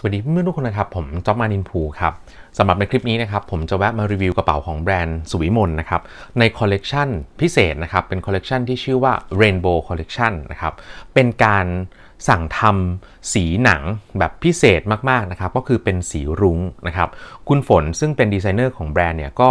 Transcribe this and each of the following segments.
สวัสดีเพื่อนๆทุกคนนะครับผมจ๊อบมานินภูครับสำหรับในคลิปนี้นะครับผมจะแวะมารีวิวกระเป๋าของแบรนด์สุวิมลนะครับในคอลเลกชันพิเศษนะครับเป็นคอลเลกชันที่ชื่อว่า Rainbow Collection นะครับเป็นการสั่งทำสีหนังแบบพิเศษมากๆนะครับก็คือเป็นสีรุ้งนะครับคุณฝนซึ่งเป็นดีไซเนอร์ของแบรนด์เนี่ยก็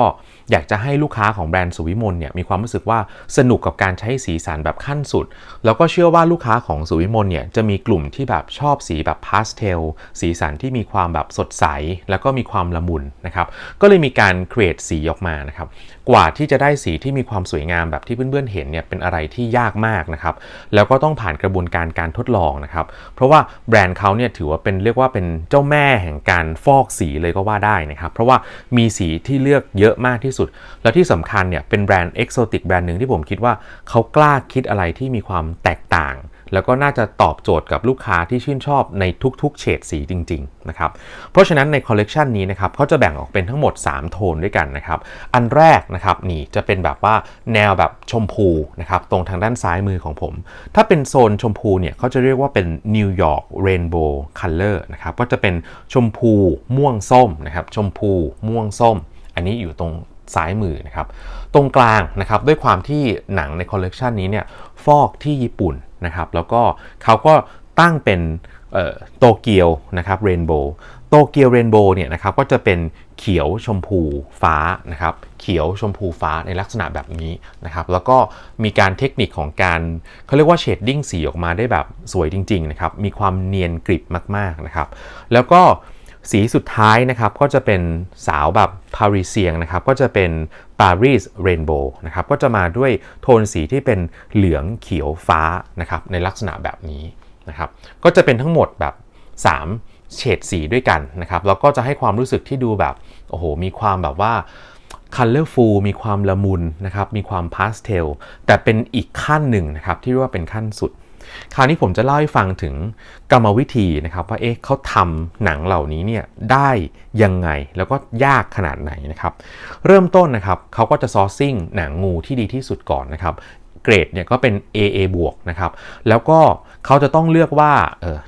อยากจะให้ลูกค้าของแบรนด์สุวิมลเนี่ยมีความรู้สึกว่าสนุกกับการใช้สีสันแบบขั้นสุด แล้วก็เชื่อว่าลูกค้าของสุวิมลเนี่ยจะมีกลุ่มที่แบบชอบสีแบบพาสเทลสีสันที่มีความแบบสดใส แล้วก็มีความละมุนนะครับก็เลยมีการครีเอทสีออกมานะครับ กว่าที่จะได้สีที่มีความสวยงามแบบที่เพื่อนๆเห็นเนี่ยเป็นอะไรที่ยากมากนะครับ แล้วก็ต้องผ่านกระบวนการการทดลองนะครับ เพราะว่าแบรนด์เขาเนี่ยถือว่าเป็นเรียกว่าเป็นเจ้าแม่แห่งการฟอกสีเลยก็ว่าได้นะครับ เพราะว่ามีสีที่เลือกเยอะมากที่สุด แล้วที่สำคัญเนี่ยเป็นแบรนด์เอกโซติกแบรนด์หนึ่งที่ผมคิดว่าเขากล้าคิดอะไรที่มีความแตกต่าง แล้วก็น่าจะตอบโจทย์กับลูกค้าที่ชื่นชอบในทุกๆ เฉดสีจริงๆนะครับเพราะฉะนั้นในคอลเลกชันนี้นะครับเขาจะแบ่งออกเป็นทั้งหมด 3 โทนด้วยกันนะครับอันแรกนะครับนี่จะเป็นแบบว่าแนวแบบชมพูนะครับตรงทางด้านซ้ายมือของผม ถ้าเป็นโซนชมพูเนี่ยเขาจะเรียกว่าเป็นนิวยอร์กเรนโบว์คัลเลอร์นะครับก็จะเป็นชมพูม่วงส้มนะครับชมพูม่วงส้ม อันนี้อยู่ตรงซ้ายมือนะครับตรงกลางนะครับด้วยความที่หนังในคอลเลกชันนี้เนี่ยฟอกที่ญี่ปุ่นนะครับแล้วก็เขาก็ตั้งเป็นโตเกียวนะครับเรนโบว์โตเกียวเรนโบว์เนี่ยนะครับก็จะเป็นเขียวชมพูฟ้านะครับเขียวชมพูฟ้าในลักษณะแบบนี้นะครับแล้วก็มีการเทคนิคของการเขาเรียกว่าเชดดิ้งสีออกมาได้แบบสวยจริงๆนะครับมีความเนียนกริบมากๆนะครับแล้วก็ สีสุดท้ายนะครับก็จะเป็นสาวแบบปารีเซียงนะครับก็จะเป็นปารีสเรนโบว์นะครับก็จะมาด้วยโทนสีที่เป็นเหลืองเขียวฟ้านะครับในลักษณะแบบนี้นะครับก็จะเป็นทั้งหมดแบบ 3 เฉดสีด้วยกันนะครับแล้วก็จะให้ความรู้สึกที่ดูแบบโอ้โหมีความแบบว่า colorful มีความละมุนนะครับมีความพาสเทลแต่เป็นอีกขั้นหนึ่งนะครับที่เรียกว่าเป็นขั้นสุด คราวนี้ผมจะเล่าให้ฟังถึงกรรมวิธีนะครับว่าเอ๊ะเขาทำหนังเหล่านี้เนี่ยได้ยังไงแล้วก็ยากขนาดไหนนะครับ เริ่มต้นนะครับเขาก็จะซอร์ซิ่งหนังงูที่ดีที่สุดก่อนนะครับ เกรดเนี่ยก็เป็น AA บวกนะครับ แล้วก็เขาจะต้องเลือกว่า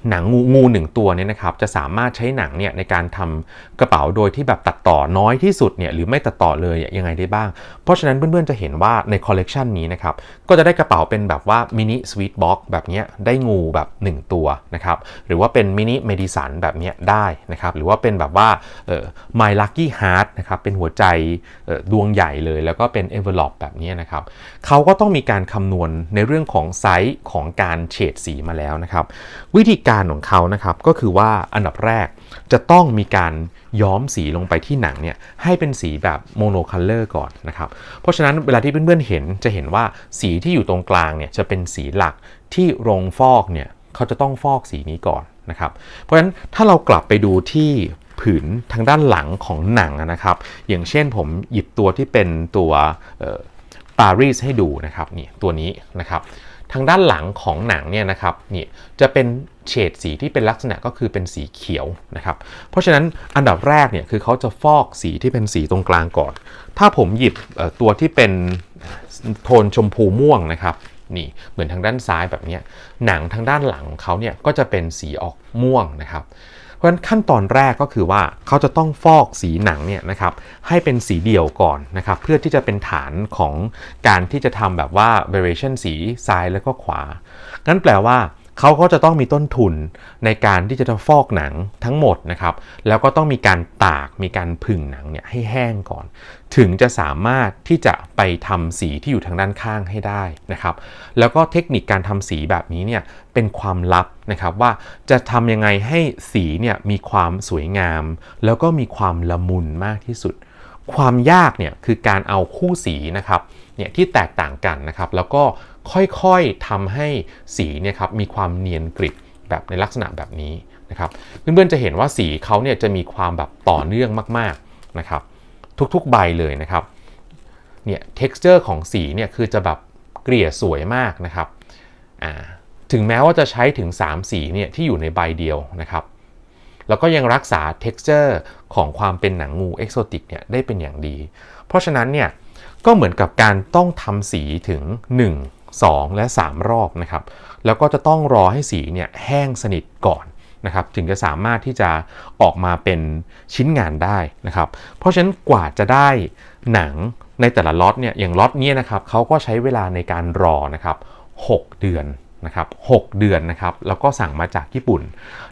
หนังงูงูหนึ่งตัวเนี่ยนะครับจะสามารถใช้หนังเนี่ยในการทำกระเป๋าโดยที่แบบตัดต่อน้อยที่สุดเนี่ยหรือไม่ตัดต่อเลยยังไงได้บ้าง เพราะฉะนั้นเพื่อนๆจะเห็นว่าในคอลเลกชันนี้นะครับก็จะได้กระเป๋าเป็นแบบว่ามินิสวีทบ็อกแบบนี้ได้งูแบบ 1 ตัวนะครับหรือว่าเป็นมินิเมดิสันแบบนี้ได้นะครับหรือว่าเป็นแบบว่าเอ่อ My Lucky Heart นะครับเป็นหัวใจดวงใหญ่เลย แล้วก็เป็น envelope แบบนี้นะครับเขาก็ต้องมีการคำนวณในเรื่องของไซส์ของการเฉดสีมาแล้วนะครับ วิธีการของเขานะครับก็คือว่าอันดับแรกจะต้องมีการย้อมสีลงไปที่หนังเนี่ยให้เป็นสีแบบโมโนคัลเลอร์ก่อนนะครับ เพราะฉะนั้นเวลาที่เพื่อนๆเห็นจะเห็นว่าสีที่อยู่ตรงกลางเนี่ยจะเป็นสีหลักที่โรงฟอกเนี่ยเขาจะต้องฟอกสีนี้ก่อนนะครับ เพราะฉะนั้นถ้าเรากลับไปดูที่ผืนทางด้านหลังของหนังนะครับ อย่างเช่นผมหยิบตัวที่เป็นตัว ปารีสให้ดูนะครับนี่ตัวนี้นะครับทางด้านหลังของหนังเนี่ยนะครับนี่จะเป็นเฉดสีที่เป็นลักษณะก็คือเป็นสีเขียวนะครับ เพราะฉะนั้นอันดับแรกเนี่ยคือเขาจะฟอกสีที่เป็นสีตรงกลางก่อน ถ้าผมหยิบตัวที่เป็นโทนชมพูม่วงนะครับนี่เหมือนทางด้านซ้ายแบบนี้หนังทางด้านหลังของเขาเนี่ยก็จะเป็นสีออกม่วงนะครับ เพราะฉะนั้นขั้นตอนแรกก็คือว่าเขาจะต้องฟอกสีหนังเนี่ยนะครับให้เป็นสีเดียวก่อนนะครับเพื่อที่จะเป็นฐานของการที่จะทำแบบว่า variation สีซ้ายแล้วก็ขวา งั้นแปลว่าเขาก็จะต้องมีต้นทุนในการที่จะฟอกหนังทั้งหมดนะครับ แล้วก็ต้องมีการตาก มีการผึ่งหนังเนี่ยให้แห้งก่อน ถึงจะสามารถที่จะไปทำสีที่อยู่ทางด้านข้างให้ได้นะครับ แล้วก็เทคนิคการทำสีแบบนี้เนี่ยเป็นความลับนะครับว่าจะทำยังไงให้สีเนี่ยมีความสวยงาม แล้วก็มีความละมุนมากที่สุด ความยากเนี่ยคือการเอาคู่สีนะครับเนี่ยที่แตกต่างกันนะครับ แล้วก็ค่อยๆทำให้สีเนี่ยครับมีความเนียนกริบแบบในลักษณะแบบนี้นะครับเพื่อนๆจะเห็นว่าสีเขาเนี่ยจะมีความแบบต่อเนื่องมากๆนะครับ ทุกๆใบเลยนะครับ เนี่ย texture ของสีเนี่ยคือจะแบบเกลี่ยสวยมากนะครับ อ่า ถึงแม้ว่าจะใช้ถึง 3 สีเนี่ยที่อยู่ในใบเดียวนะครับ แล้วก็ยังรักษา texture ของความเป็นหนังงูเอกโซติกเนี่ยได้เป็นอย่างดี เพราะฉะนั้นเนี่ยก็เหมือนกับการต้องทำสีถึง 1 2 และ 3 รอบนะครับ แล้วก็จะต้องรอให้สีเนี่ยแห้งสนิทก่อน นะครับถึงจะสามารถที่จะออกมาเป็นชิ้นงานได้นะครับ เพราะฉะนั้นกว่าจะได้หนังในแต่ละล็อตเนี่ยอย่างล็อตนี้นะครับเขาก็ใช้เวลาในการรอนะครับ 6 เดือนนะครับ6เดือนนะครับแล้วก็สั่งมาจากญี่ปุ่น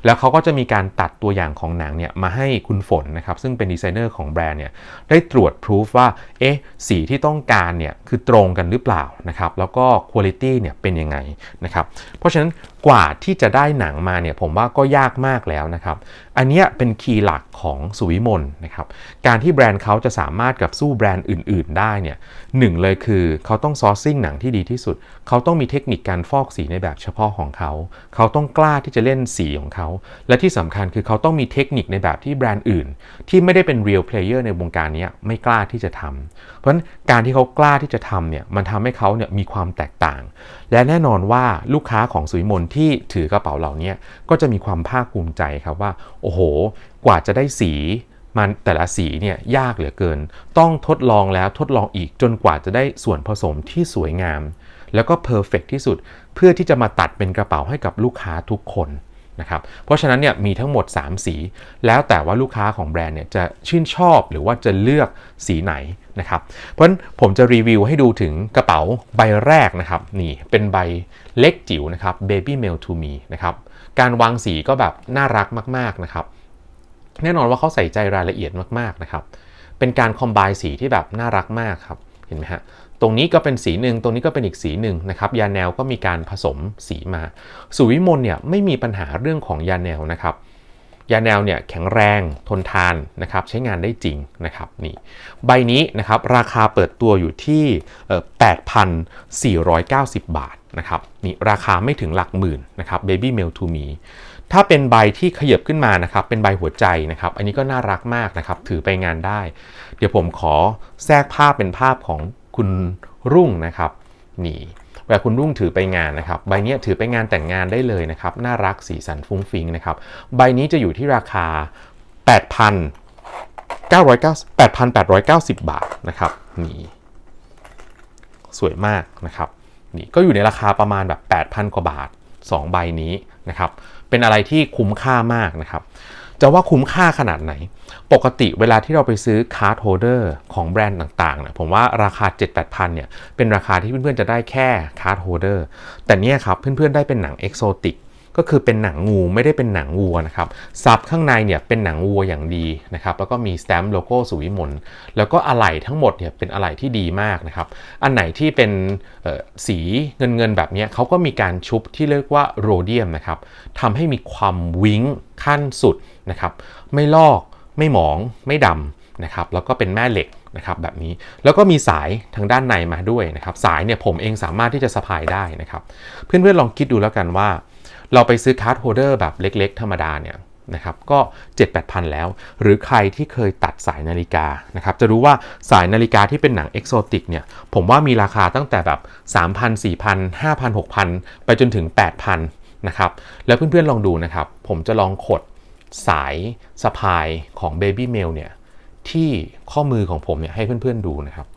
แล้วเขาก็จะมีการตัดตัวอย่างของหนังเนี่ยมาให้คุณฝนนะครับซึ่งเป็นดีไซเนอร์ของแบรนด์เนี่ยได้ตรวจพิสูจว่าเอ๊ะสีที่ต้องการเนี่ยคือตรงกันหรือเปล่านะครับแล้วก็คุณภาพเนี่ยเป็นยังไงนะครับเพราะฉะนั้นกว่าที่จะได้หนังมาเนี่ยผมว่าก็ยากมากแล้วนะครับ อันนี้เป็นคีย์หลักของสุวิมลนะครับ การที่แบรนด์เขาจะสามารถกับสู้แบรนด์อื่น ๆ ได้เนี่ยหนึ่งเลยคือเขาต้องซอร์ซิ่งหนังที่ดีที่สุด เขาต้องมีเทคนิคการฟอกสีในแบบเฉพาะของเขา เขาต้องกล้าที่จะเล่นสีของเขา และที่สำคัญคือเขาต้องมีเทคนิคในแบบที่แบรนด์อื่น ที่ไม่ได้เป็น real player ในวงการนี้ไม่กล้าที่จะทำเพราะฉะนั้นการที่เขากล้าที่จะทำเนี่ยมันทำให้เขาเนี่ยมีความแตกต่าง และแน่นอนว่าลูกค้าของสุวิมลที่ถือกระเป๋าเหล่านี้ก็จะมีความภาคภูมิใจครับว่า โอ้โห กว่าจะได้สีมันแต่ละสีเนี่ยยากเหลือเกิน ต้องทดลองแล้วทดลองอีกจนกว่าจะได้ส่วนผสมที่สวยงาม แล้วก็เพอร์เฟกที่สุด เพื่อที่จะมาตัดเป็นกระเป๋าให้กับลูกค้าทุกคน นะครับ เพราะฉะนั้นเนี่ยมีทั้งหมด 3 สี แล้วแต่ว่าลูกค้าของแบรนด์เนี่ยจะชื่นชอบหรือว่าจะเลือกสีไหนนะครับ เพราะฉะนั้นผมจะรีวิวให้ดูถึงกระเป๋าใบแรกนะครับนี่เป็นใบเล็กจิ๋วนะครับ Baby Mail to Me นะครับ การวางสีก็แบบน่ารักมาก ๆนะครับ แน่นอนว่าเขาใส่ใจรายละเอียดมากๆนะครับ เป็นการคอมไบสีที่แบบน่ารักมากครับ เห็นไหมฮะ ตรงนี้ก็เป็นสีหนึ่งตรงนี้ก็เป็นอีกสีหนึ่งนะครับยาแนวก็มีการผสมสีมา สุวิมลเนี่ยไม่มีปัญหาเรื่องของยาแนวนะครับยาแนวเนี่ยแข็งแรงทนทานนะครับใช้งานได้จริงนะครับนี่ใบนี้นะครับราคาเปิดตัวอยู่ที่เอ่อ8,490 บาทนะครับนี่ราคาไม่ถึงหลักหมื่นนะครับ Baby Mail to Me ถ้าเป็นใบที่ขยับขึ้นมานะครับเป็นใบหัวใจนะครับ อันนี้ก็น่ารักมากนะครับถือไปงานได้ เดี๋ยวผมขอแทรกภาพเป็นภาพของ คุณรุ่งนะครับนี่เวลาคุณรุ่งถือไปงานนะครับใบนี้ถือไปงานแต่งงานได้เลยนะครับน่ารักสีสันฟุ้งฟิ้งนะครับใบนี้จะอยู่ที่ราคา8 9 9 8 9 0 บาทนะครับนี่สวยมากนะครับนี่ก็อยู่ในราคาประมาณแบบ 8,000 กว่าบาท 2 ใบนี้นะครับเป็นอะไรที่คุ้มค่ามากนะครับ จะว่าคุ้มค่าขนาดไหน ปกติเวลาที่เราไปซื้อคาร์ดโฮเดอร์ของแบรนด์ต่างๆเนี่ยผมว่าราคา 7-8พันเนี่ยเป็นราคาที่เพื่อนๆจะได้แค่คาร์ดโฮเดอร์แต่เนี่ยครับเพื่อนๆได้เป็นหนังเอกโซติก ก็คือเป็นหนังงูไม่ได้เป็นหนังวัวนะครับซับข้างในเนี่ยเป็นหนังวัวอย่างดีนะครับแล้วก็มีสแตมป์โลโก้สุวิมลแล้วก็อะไหล่ทั้งหมดเนี่ยเป็นอะไหล่ที่ดีมากนะครับอันไหนที่เป็นสีเงินเงินแบบนี้เขาก็มีการชุบที่เรียกว่าโรเดียมนะครับทำให้มีความวิ้งขั้นสุดนะครับไม่ลอกไม่หมองไม่ดำนะครับแล้วก็เป็นแม่เหล็กนะครับแบบนี้แล้วก็มีสายทางด้านในมาด้วยนะครับสายเนี่ยผมเองสามารถที่จะสะพายได้นะครับเพื่อนๆลองคิดดูแล้วกันว่า เราไปซื้อคาร์ดโฮเดอร์แบบเล็กๆ ธรรมดาเนี่ยนะครับก็7 8พันแล้ว หรือใครที่เคยตัดสายนาฬิกานะครับจะรู้ว่าสายนาฬิกาที่เป็นหนังเอกโซติกเนี่ยผมว่ามีราคาตั้งแต่แบบ 3,000 4,000 5,000 6,000 ไปจนถึง 8,000นะครับแล้วเพื่อนๆลองดูนะครับ ผมจะลองขดสายสะพายของ Baby Mail เนี่ยที่ข้อมือของผมเนี่ยให้เพื่อนๆดูนะครับ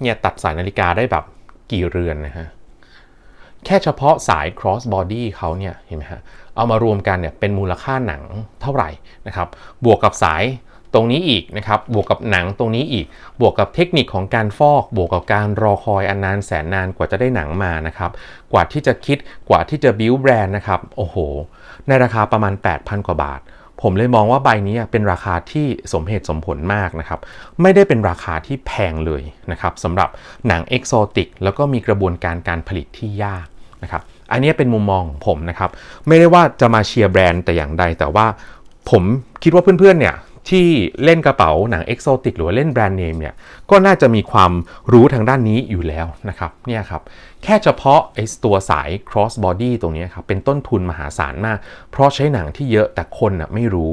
เนี่ยตัดสายนาฬิกาได้แบบกี่เรือนนะฮะ แค่เฉพาะสาย cross body เขาเนี่ยเห็นไหมฮะเอามารวมกันเนี่ยเป็นมูลค่าหนังเท่าไหร่นะครับบวกกับสายตรงนี้อีกนะครับบวกกับหนังตรงนี้อีก บวกกับเทคนิคของการฟอก บวกกับการรอคอยอันนานแสนนานกว่าจะได้หนังมานะครับกว่าที่จะคิดกว่าที่จะบิวแบรนด์นะครับโอ้โห ในราคาประมาณ 8,000 กว่าบาท ผมเลยมองว่าใบนี้เป็นราคาที่สมเหตุสมผลมากนะครับไม่ได้เป็นราคาที่แพงเลยนะครับสำหรับหนังเอกโซติกแล้วก็มีกระบวนการการผลิตที่ยาก นะครับอันนี้เป็นมุมมองของผมนะครับไม่ได้ว่าจะมาเชียร์แบรนด์แต่อย่างใด แต่ว่าผมคิดว่าเพื่อนๆเนี่ยที่เล่นกระเป๋าหนังเอกโซติกหรือเล่นแบรนด์เนมเนี่ยก็น่าจะมีความรู้ทางด้านนี้อยู่แล้วนะครับเนี่ยครับแค่เฉพาะไอ้ตัวสาย cross body ตรงนี้ครับเป็นต้นทุนมหาศาลมาก เพราะใช้หนังที่เยอะแต่คนน่ะไม่รู้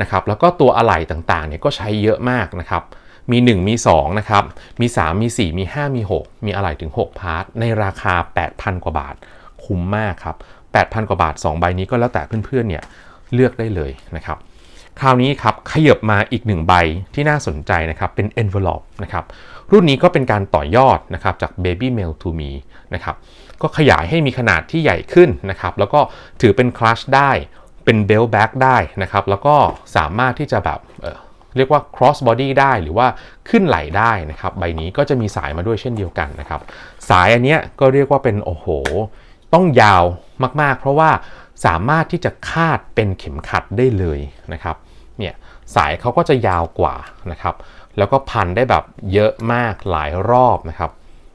นะครับแล้วก็ตัวอะไหล่ต่างๆเนี่ยก็ใช้เยอะมากนะครับมี 1 มี 2 นะครับ มี 3 มี 4 มี 5 มี 6 มีอะไหล่ถึง 6 พาร์ท ในราคา 8,000 กว่าบาท คุ้มมากครับ 8,000 กว่าบาท 2 ใบนี้ก็แล้วแต่เพื่อนๆเนี่ยเลือกได้เลยนะครับ คราวนี้ครับขยับมาอีกหนึ่งใบที่น่าสนใจนะครับเป็น envelope นะครับรุ่นนี้ก็เป็นการต่อยอดนะครับจาก Baby Mail to Me นะครับก็ขยายให้มีขนาดที่ใหญ่ขึ้นนะครับแล้วก็ถือเป็นคลัชได้เป็นเบลแบ็กได้นะครับแล้วก็สามารถที่จะแบบเเรียกว่า cross body ได้หรือว่าขึ้นไหลได้นะครับ ใบนี้ก็จะมีสายมาด้วยเช่นเดียวกันนะครับ สายอันเนี้ยก็เรียกว่าเป็นโอ้โห ต้องยาวมากๆ เพราะว่าสามารถที่จะคาดเป็นเข็มขัดได้เลยนะครับเนี่ยสายเขาก็จะยาวกว่านะครับแล้วก็พันได้แบบเยอะมากหลายรอบนะครับ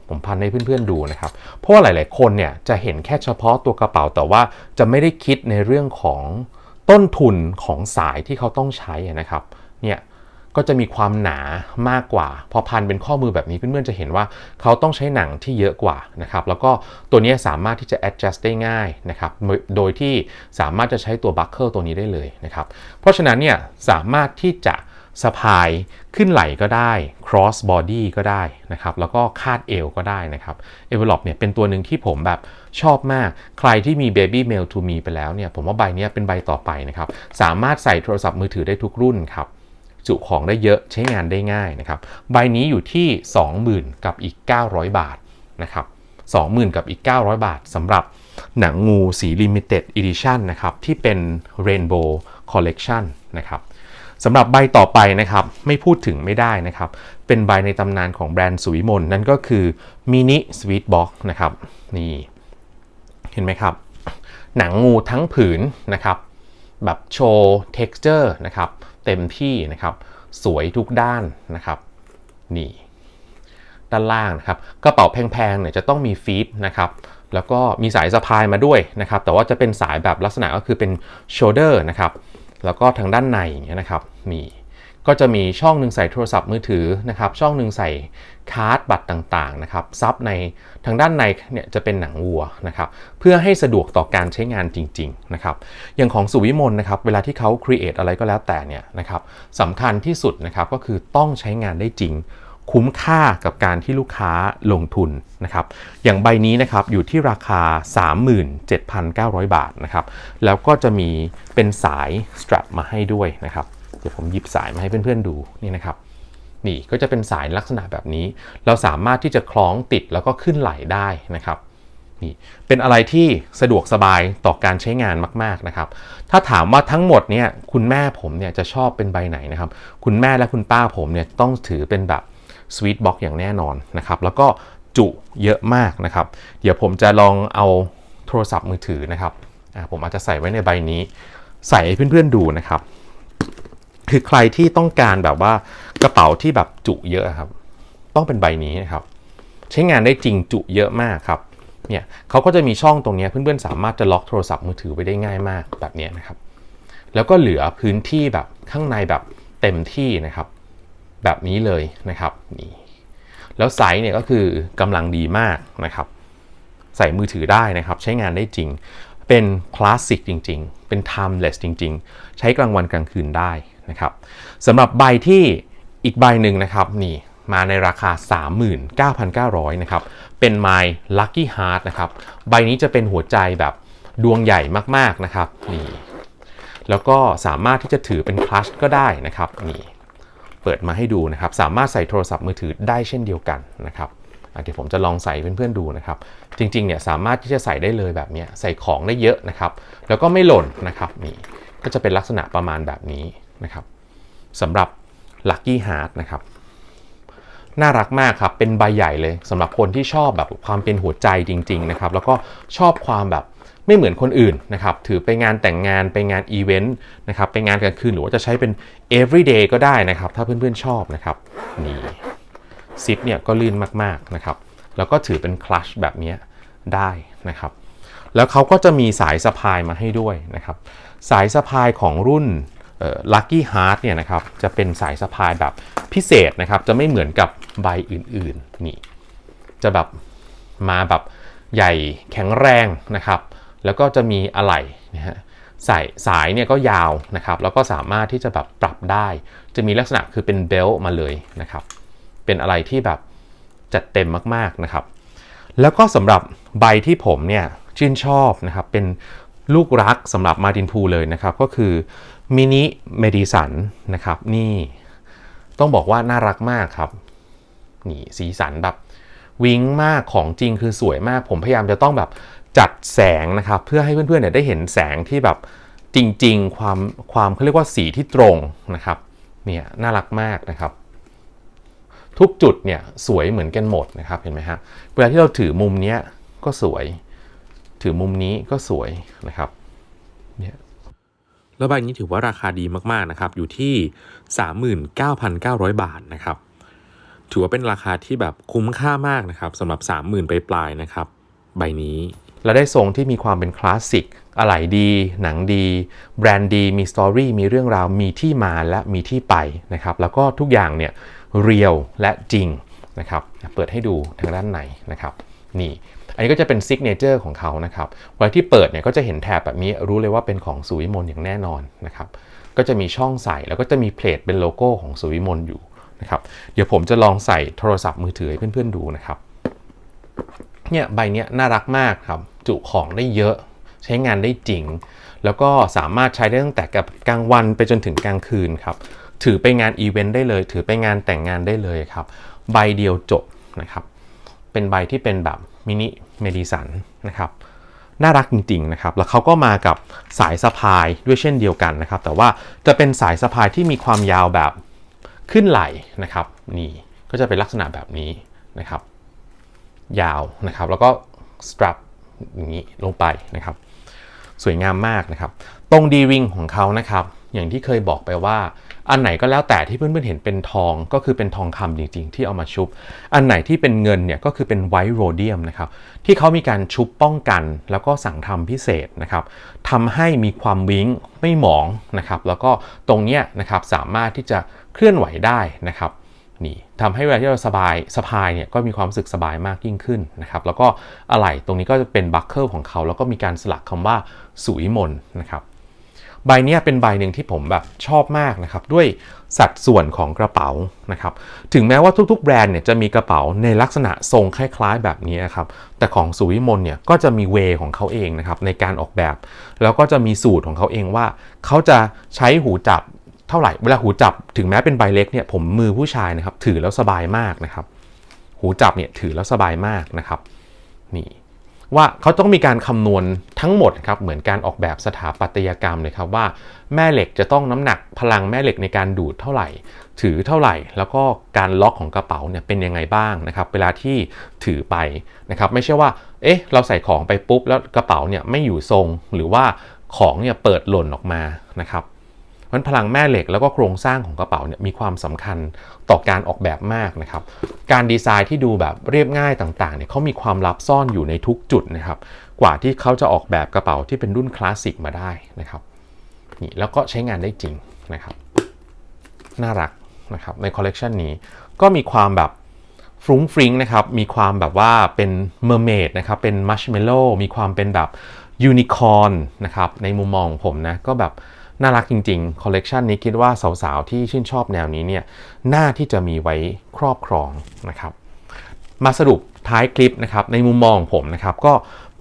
ผมพันให้เพื่อนๆดูนะครับ เพราะว่าหลายๆคนเนี่ยจะเห็นแค่เฉพาะตัวกระเป๋าแต่ว่าจะไม่ได้คิดในเรื่องของต้นทุนของสายที่เขาต้องใช้นะครับเนี่ย ก็จะมีความหนามากกว่า พอพันเป็นข้อมือแบบนี้เพื่อนๆจะเห็นว่าเขาต้องใช้หนังที่เยอะกว่านะครับแล้วก็ตัวนี้สามารถที่จะ adjust ได้ง่ายนะครับโดยที่สามารถจะใช้ตัว buckle ตัวนี้ได้เลยนะครับเพราะฉะนั้นเนี่ยสามารถที่จะสะพายขึ้นไหล่ก็ได้ cross body ก็ได้นะครับ แล้วก็คาดเอวก็ได้นะครับ envelope เนี่ยเป็นตัวหนึ่งที่ผมแบบชอบมาก ใครที่มี baby mail to me ไปแล้วเนี่ย ผมว่าใบนี้เป็นใบต่อไปนะครับ สามารถใส่โทรศัพท์มือถือได้ทุกรุ่นครับ จุของได้เยอะใช้งานได้ง่ายนะครับ ใบนี้อยู่ที่ 20,000 กับอีก 900 บาทนะครับ20,000 กับอีก 900 บาทสำหรับหนังงูสี Limited Edition นะครับ ที่เป็น Rainbow Collection นะครับสำหรับใบต่อไปนะครับ ไม่พูดถึงไม่ได้นะครับ เป็นใบในตำนานของแบรนด์สุวิมลนั่นก็คือ Mini Sweet Box นะครับ นี่ เห็นไหมครับ หนังงูทั้งผืนนะครับ แบบโชว์ texture นะครับ เต็มที่นะครับ สวยทุกด้านนะครับ นี่ด้านล่างนะครับกระเป๋าแพงๆเนี่ยจะต้องมีฟีดนะครับแล้วก็มีสายสะพายมาด้วยนะครับ แต่ว่าจะเป็นสายแบบลักษณะก็คือเป็นโชเดอร์นะครับ แล้วก็ทางด้านในอย่างเงี้ยนะครับมี ก็จะมีช่องหนึ่งใส่โทรศัพท์มือถือนะครับช่องหนึ่งใส่คาร์ดบัตรต่างๆนะครับซับในทางด้านในเนี่ยจะเป็นหนังวัวนะครับเพื่อให้สะดวกต่อการใช้งานจริงๆนะครับอย่างของสุวิมลนะครับเวลาที่เขาครีเอทอะไรก็แล้วแต่เนี่ยนะครับสำคัญที่สุดนะครับก็คือต้องใช้งานได้จริง คุ้มค่ากับการที่ลูกค้าลงทุนนะครับอย่างใบนี้นะครับอยู่ที่ราคา 37,900 บาทนะครับแล้วก็จะมีเป็นสายสตรัปมาให้ด้วยนะครับ เดี๋ยวผมหยิบสายมาให้เพื่อนๆดูนี่นะครับ นี่ก็จะเป็นสายลักษณะแบบนี้ เราสามารถที่จะคล้องติดแล้วก็ขึ้นไหลได้นะครับนี่เป็นอะไรที่สะดวกสบายต่อการใช้งานมาก ๆนะครับ ถ้าถามว่าทั้งหมดเนี่ยคุณแม่ผมเนี่ยจะชอบเป็นใบไหนนะครับ คุณแม่และคุณป้าผมเนี่ยต้องถือเป็นแบบสวีทบ็อกอย่างแน่นอนนะครับ แล้วก็จุเยอะมากนะครับ เดี๋ยวผมจะลองเอาโทรศัพท์มือถือนะครับผมอาจจะใส่ไว้ในใบนี้ ใส่ให้เพื่อนๆดูนะครับ คือใครที่ต้องการแบบว่ากระเป๋าที่แบบจุเยอะครับ ต้องเป็นใบนี้นะครับ ใช้งานได้จริงจุเยอะมากครับเนี่ยเขาก็จะมีช่องตรงนี้เพื่อนๆสามารถจะล็อกโทรศัพท์มือถือไว้ได้ง่ายมากแบบนี้นะครับ แล้วก็เหลือพื้นที่แบบข้างในแบบเต็มที่นะครับ แบบนี้เลยนะครับนี่แล้วไซส์เนี่ยก็คือกำลังดีมากนะครับ ใส่มือถือได้นะครับ ใช้งานได้จริง เป็นคลาสสิกจริง ๆ เป็น timeless จริง ๆ ใช้กลางวันกลางคืนได้ นะครับสำหรับใบที่อีกใบหนึ่งนะครับนี่มาในราคา 39,900นะครับเป็น My Lucky Heart นะครับใบนี้จะเป็นหัวใจแบบดวงใหญ่มากๆนะครับนี่แล้วก็สามารถที่จะถือเป็นคลัชก็ได้นะครับนี่เปิดมาให้ดูนะครับสามารถใส่โทรศัพท์มือถือได้เช่นเดียวกันนะครับเดี๋ยวผมจะลองใส่เพื่อนๆดูนะครับ จริงๆเนี่ยสามารถที่จะใส่ได้เลยแบบนี้ใส่ของได้เยอะนะครับ แล้วก็ไม่หล่นนะครับนี่ก็จะเป็นลักษณะประมาณแบบนี้ นะครับสำหรับ Lucky Heart นะครับน่ารักมากครับ เป็นใบใหญ่เลยสำหรับคนที่ชอบแบบความเป็นหัวใจจริง ๆ นะครับ แล้วก็ชอบความแบบไม่เหมือนคนอื่นนะครับ ถือไปงานแต่งงานไปงานอีเวนต์นะครับ ไปงานกลางคืนหรือว่าจะใช้เป็น everyday ก็ได้นะครับ ถ้าเพื่อนๆชอบนะครับ นี่ซิปเนี่ยก็ลื่นมากๆนะครับ แล้วก็ถือเป็นคลัชแบบนี้ได้นะครับ แล้วเขาก็จะมีสายสะพายมาให้ด้วยนะครับ สายสะพายของรุ่น ลัคกี้ฮาร์ดเนี่ยนะครับจะเป็นสายสะพายแบบพิเศษนะครับ จะไม่เหมือนกับใบอื่นๆนี่จะแบบมาแบบใหญ่แข็งแรงนะครับ แล้วก็จะมีอะไหล่นะฮะใส่สายเนี่ยก็ยาวนะครับ แล้วก็สามารถที่จะแบบปรับได้ จะมีลักษณะคือเป็นเบลต์มาเลยนะครับ เป็นอะไรที่แบบจัดเต็มมากๆนะครับ แล้วก็สำหรับใบที่ผมเนี่ยชื่นชอบนะครับ เป็นลูกรักสำหรับมาตินพูเลยนะครับ ก็คือ มินิเมดิสันนะครับ นี่ต้องบอกว่าน่ารักมากครับ นี่สีสันแบบวิ้งมากของจริงคือสวยมาก ผมพยายามจะต้องแบบจัดแสงนะครับ เพื่อให้เพื่อนๆเนี่ยได้เห็นแสงที่แบบจริง ๆ ความความเขาเรียกว่าสีที่ตรงนะครับเนี่ยน่ารักมากนะครับ ทุกจุดเนี่ยสวยเหมือนกันหมดนะครับเห็นไหมฮะเวลาที่เราถือมุมเนี้ยก็สวย ถือมุมนี้ก็สวยนะครับเนี่ย แล้วใบนี้ถือว่าราคาดีมากๆนะครับ อยู่ที่ 39,900 บาทนะครับ ถือว่าเป็นราคาที่แบบคุ้มค่ามากนะครับสำหรับ 30,000ไปปลายนะครับ ใบนี้ และได้ทรงที่มีความเป็นคลาสสิกอะไหล่ดี หนังดี แบรนด์ดี มีสตอรี่มีเรื่องราว มีที่มาและมีที่ไปนะครับ แล้วก็ทุกอย่างเนี่ยเรียลและจริงนะครับ เปิดให้ดูทางด้านในนะครับ นี่ อันนี้ก็จะเป็นซิกเนเจอร์ของเขานะครับเวลาที่เปิดเนี่ยก็จะเห็นแถบแบบนี้รู้เลยว่าเป็นของสุวิมลอย่างแน่นอนนะครับก็จะมีช่องใส่แล้วก็จะมีเพลทเป็นโลโก้ของสุวิมลอยู่นะครับเดี๋ยวผมจะลองใส่โทรศัพท์มือถือให้เพื่อนๆดูนะครับเนี่ยใบเนี้ยน่ารักมากครับจุของได้เยอะใช้งานได้จริง แล้วก็สามารถใช้ได้ตั้งแต่กับกลางวันไปจนถึงกลางคืนครับถือไปงานอีเวนต์ได้เลย ถือไปงานแต่งงานได้เลยครับ ใบเดียวจบนะครับ เป็นใบที่เป็นแบบ มินิเมดิสันนะครับน่ารักจริงๆนะครับ แล้วเขาก็มากับสายสะพายด้วยเช่นเดียวกันนะครับ แต่ว่าจะเป็นสายสะพายที่มีความยาวแบบขึ้นไหล่นะครับ นี่ก็จะเป็นลักษณะแบบนี้นะครับ ยาวนะครับ แล้วก็สตรัปอย่างนี้ลงไปนะครับ สวยงามมากนะครับ ตรงดีริงของเขานะครับ อย่างที่เคยบอกไปว่า อันไหนก็แล้วแต่ที่เพื่อนๆเห็นเป็นทองก็คือเป็นทองคำจริง ๆ ที่เอามาชุบ อันไหนที่เป็นเงินเนี่ยก็คือเป็นไวท์โรเดียมนะครับที่เขามีการชุบป้องกันแล้วก็สั่งทำพิเศษนะครับทำให้มีความวิ้งไม่หมองนะครับแล้วก็ตรงเนี้ยนะครับสามารถที่จะเคลื่อนไหวได้นะครับนี่ทำให้เวลาที่เราสบายสะพายเนี่ยก็มีความรู้สึกสบายมากยิ่งขึ้นนะครับแล้วก็อะไหล่ตรงนี้ก็จะเป็นบัคเกิลของเขา แล้วก็มีการสลักคำว่าสุวิมลนะครับ ใบนี้เป็นใบหนึ่งที่ผมแบบชอบมากนะครับ ด้วยสัดส่วนของกระเป๋านะครับ ถึงแม้ว่าทุกๆ แบรนด์เนี่ยจะมีกระเป๋าในลักษณะทรงคล้ายๆ แบบนี้นะครับ แต่ของสุวิมลเนี่ยก็จะมีเวของเขาเองนะครับในการออกแบบ แล้วก็จะมีสูตรของเขาเองว่า เขาจะใช้หูจับเท่าไหร่ เวลาหูจับถึงแม้เป็นใบเล็กเนี่ยผมมือผู้ชายนะครับถือแล้วสบายมากนะครับ หูจับเนี่ยถือแล้วสบายมากนะครับ นี่ ว่าเขาต้องมีการคำนวณทั้งหมดครับเหมือนการออกแบบสถาปัตยกรรมเลยครับว่าแม่เหล็กจะต้องน้ำหนักพลังแม่เหล็กในการดูดเท่าไหร่ ถือเท่าไหร่ แล้วก็การล็อกของกระเป๋าเนี่ยเป็นยังไงบ้างนะครับเวลาที่ถือไปนะครับไม่ใช่ว่าเอ๊ะเราใส่ของไปปุ๊บแล้วกระเป๋าเนี่ยไม่อยู่ทรงหรือว่าของเนี่ยเปิดหล่นออกมานะครับ เพราะพลังแม่เหล็กแล้วก็โครงสร้างของกระเป๋าเนี่ยมีความสำคัญต่อการออกแบบมากนะครับ การดีไซน์ที่ดูแบบเรียบง่ายต่างๆเนี่ยเขามีความลับซ่อนอยู่ในทุกจุดนะครับ กว่าที่เขาจะออกแบบกระเป๋าที่เป็นรุ่นคลาสสิกมาได้นะครับนี่แล้วก็ใช้งานได้จริงนะครับ น่ารักนะครับในคอลเลกชันนี้ก็มีความแบบฟรุ้งฟริ้งนะครับ มีความแบบว่าเป็นเมอร์เมดนะครับ เป็นมัชเมลโล่มีความเป็นแบบยูนิคอร์นนะครับ ในมุมมองผมนะ ก็แบบ น่ารักจริงๆ คอลเลกชันนี้คิดว่าสาวๆ ที่ชื่นชอบแนวนี้เนี่ยน่าที่จะมีไว้ครอบครองนะครับ มาสรุปท้ายคลิปนะครับในมุมมองผมนะครับก็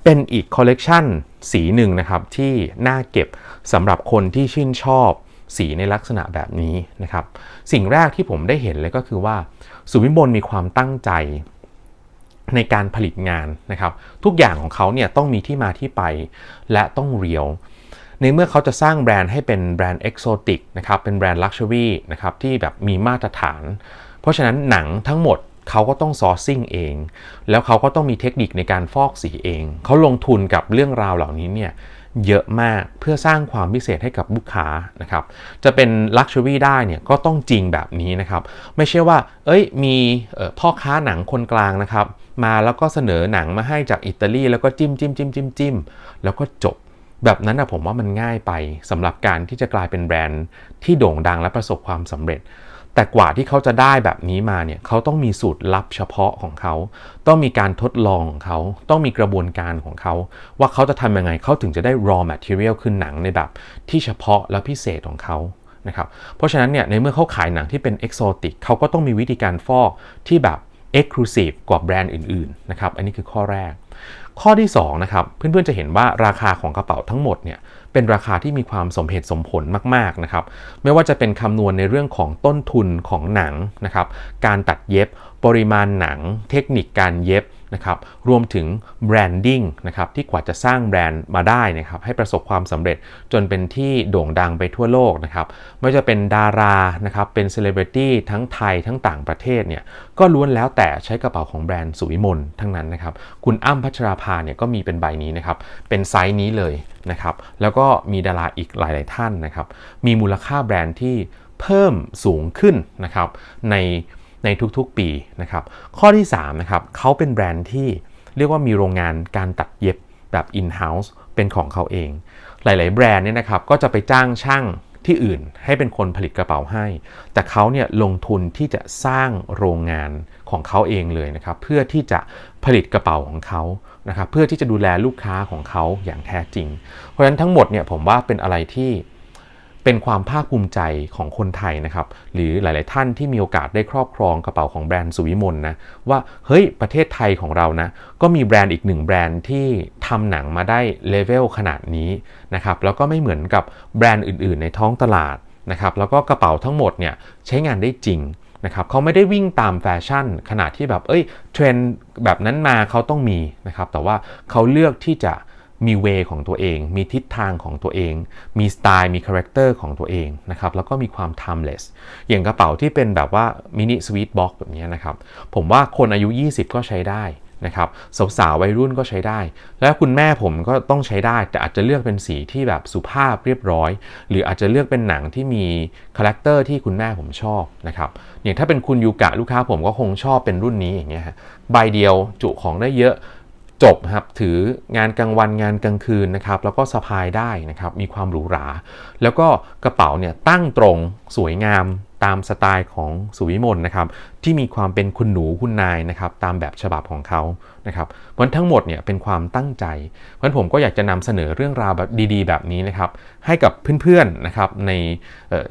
เป็นอีกคอลเลกชันสีหนึ่งนะครับที่น่าเก็บสำหรับคนที่ชื่นชอบสีในลักษณะแบบนี้นะครับ สิ่งแรกที่ผมได้เห็นเลยก็คือว่าสุวิมลมีความตั้งใจในการผลิตงานนะครับ ทุกอย่างของเขาเนี่ยต้องมีที่มาที่ไปและต้องเรียว ในเมื่อเขาจะสร้างแบรนด์ให้เป็นแบรนด์เอกโซติกนะครับเป็นแบรนด์ลักชัวรี่นะครับที่แบบมีมาตรฐาน เพราะฉะนั้นหนังทั้งหมดเขาก็ต้องซอร์ซิ่งเอง แล้วเขาก็ต้องมีเทคนิคในการฟอกสีเอง เขาลงทุนกับเรื่องราวเหล่านี้เนี่ยเยอะมากเพื่อสร้างความพิเศษให้กับลูกค้านะครับ จะเป็นลักชัวรี่ได้เนี่ยก็ต้องจริงแบบนี้นะครับ ไม่ใช่ว่า เอ้ยมีพ่อค้าหนังคนกลางนะครับ มาแล้วก็เสนอหนังมาให้จากอิตาลีแล้วก็จิ้มจิ้มจิ้มจิ้มจิ้มแล้วก็จบ แบบนั้นนะผมว่ามันง่ายไปสำหรับการที่จะกลายเป็นแบรนด์ที่โด่งดังและประสบความสำเร็จ แต่กว่าที่เขาจะได้แบบนี้มาเนี่ยเขาต้องมีสูตรลับเฉพาะของเขา ต้องมีการทดลองของเขา ต้องมีกระบวนการของเขา ว่าเขาจะทำยังไงเขาถึงจะได้ raw material คือหนังในแบบที่เฉพาะและพิเศษของเขานะครับเพราะฉะนั้นเนี่ยในเมื่อเขาขายหนังที่เป็น exotic เขาก็ต้องมีวิธีการฟอกที่แบบ exclusive กว่าแบรนด์อื่นๆนะครับอันนี้คือข้อแรก ข้อที่2นะครับเพื่อนๆจะเห็นว่าราคาของกระเป๋าทั้งหมดเนี่ยเป็นราคาที่มีความสมเหตุสมผลมากๆนะครับไม่ว่าจะเป็นคำนวณในเรื่องของต้นทุนของหนังนะครับการตัดเย็บ ปริมาณหนัง เทคนิคการเย็บ นะครับรวมถึงแบรนดิ้งนะครับที่กว่าจะสร้างแบรนด์มาได้นะครับให้ประสบความสำเร็จจนเป็นที่โด่งดังไปทั่วโลกนะครับไม่ว่าจะเป็นดารานะครับเป็นเซเลบริตี้ทั้งไทยทั้งต่างประเทศเนี่ยก็ล้วนแล้วแต่ใช้กระเป๋าของแบรนด์สุวิมลทั้งนั้นนะครับคุณอ้ำพัชราภาเนี่ยก็มีเป็นใบนี้นะครับเป็นไซส์นี้เลยนะครับแล้วก็มีดาราอีกหลาย ๆ ท่านนะครับมีมูลค่าแบรนด์ที่เพิ่มสูงขึ้นนะครับใน ในทุกๆปีนะครับ ข้อที่3นะครับเขาเป็นแบรนด์ที่เรียกว่ามีโรงงานการตัดเย็บแบบ in-house เป็นของเขาเอง หลายๆ แบรนด์เนี่ยนะครับก็จะไปจ้างช่างที่อื่นให้เป็นคนผลิตกระเป๋าให้ แต่เขาเนี่ยลงทุนที่จะสร้างโรงงานของเขาเองเลยนะครับ เพื่อที่จะผลิตกระเป๋าของเขานะครับ เพื่อที่จะดูแลลูกค้าของเขาอย่างแท้จริง เพราะฉะนั้นทั้งหมดเนี่ยผมว่าเป็นอะไรที่ เป็นความภาคภูมิใจของคนไทยนะครับ หรือหลาย ๆ ท่านที่มีโอกาสได้ครอบครองกระเป๋าของแบรนด์สุวิมลนะว่าเฮ้ยประเทศไทยของเรานะก็มีแบรนด์อีกหนึ่งแบรนด์ที่ทำหนังมาได้เลเวลขนาดนี้นะครับแล้วก็ไม่เหมือนกับแบรนด์อื่น ๆ ในท้องตลาดนะครับแล้วก็กระเป๋าทั้งหมดเนี่ยใช้งานได้จริงนะครับเขาไม่ได้วิ่งตามแฟชั่น ขนาดที่แบบเอ้ยเทรนแบบนั้นมาเขาต้องมีนะครับแต่ว่าเขาเลือกที่จะ มีเวของตัวเอง มีทิศทางของตัวเอง มีสไตล์มีคาแรคเตอร์ของตัวเองนะครับแล้วก็มีความ timeless อย่างกระเป๋าที่เป็นแบบว่ามินิสวีทบ็อกแบบนี้นะครับ ผมว่าคนอายุ 20 ก็ใช้ได้นะครับสาวๆวัยรุ่นก็ใช้ได้ และคุณแม่ผมก็ต้องใช้ได้ แต่อาจจะเลือกเป็นสีที่แบบสุภาพเรียบร้อย หรืออาจจะเลือกเป็นหนังที่มีคาแรคเตอร์ที่คุณแม่ผมชอบนะครับอย่างถ้าเป็นคุณยูกะลูกค้าผมก็คงชอบเป็นรุ่นนี้อย่างเงี้ยฮะใบเดียวจุของได้เยอะ จบครับถืองานกลางวันงานกลางคืนนะครับแล้วก็สะพายได้นะครับมีความหรูหรา แล้วก็กระเป๋าเนี่ยตั้งตรงสวยงามตามสไตล์ของสุวิมลนะครับที่มีความเป็นคุณหนูคุณนายนะครับตามแบบฉบับของเขานะครับเพราะทั้งหมดเนี่ยเป็นความตั้งใจ เพราะผมก็อยากจะนำเสนอเรื่องราวแบบดีๆ แบบนี้นะครับให้กับเพื่อนๆนะครับใน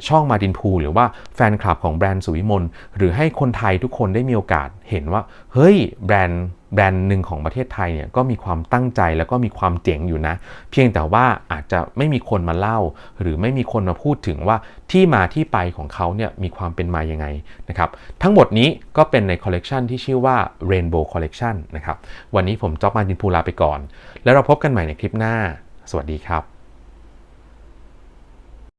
ช่องมาดินพูหรือว่าแฟนคลับของแบรนด์สุวิมลหรือให้คนไทยทุกคนได้มีโอกาสเห็นว่าเฮ้ยแบรนด์ แบรนด์หนึ่งของประเทศไทยเนี่ยก็มีความตั้งใจแล้วก็มีความเจ๋งอยู่นะ เพียงแต่ว่าอาจจะไม่มีคนมาเล่า หรือไม่มีคนมาพูดถึงว่าที่มาที่ไปของเขาเนี่ยมีความเป็นมายังไงนะครับทั้งหมดนี้ก็เป็นในคอลเลกชันที่ชื่อว่า Rainbow Collection นะครับวันนี้ผมจ๊อบมาดินพูลาไปก่อน แล้วเราพบกันใหม่ในคลิปหน้า สวัสดีครับ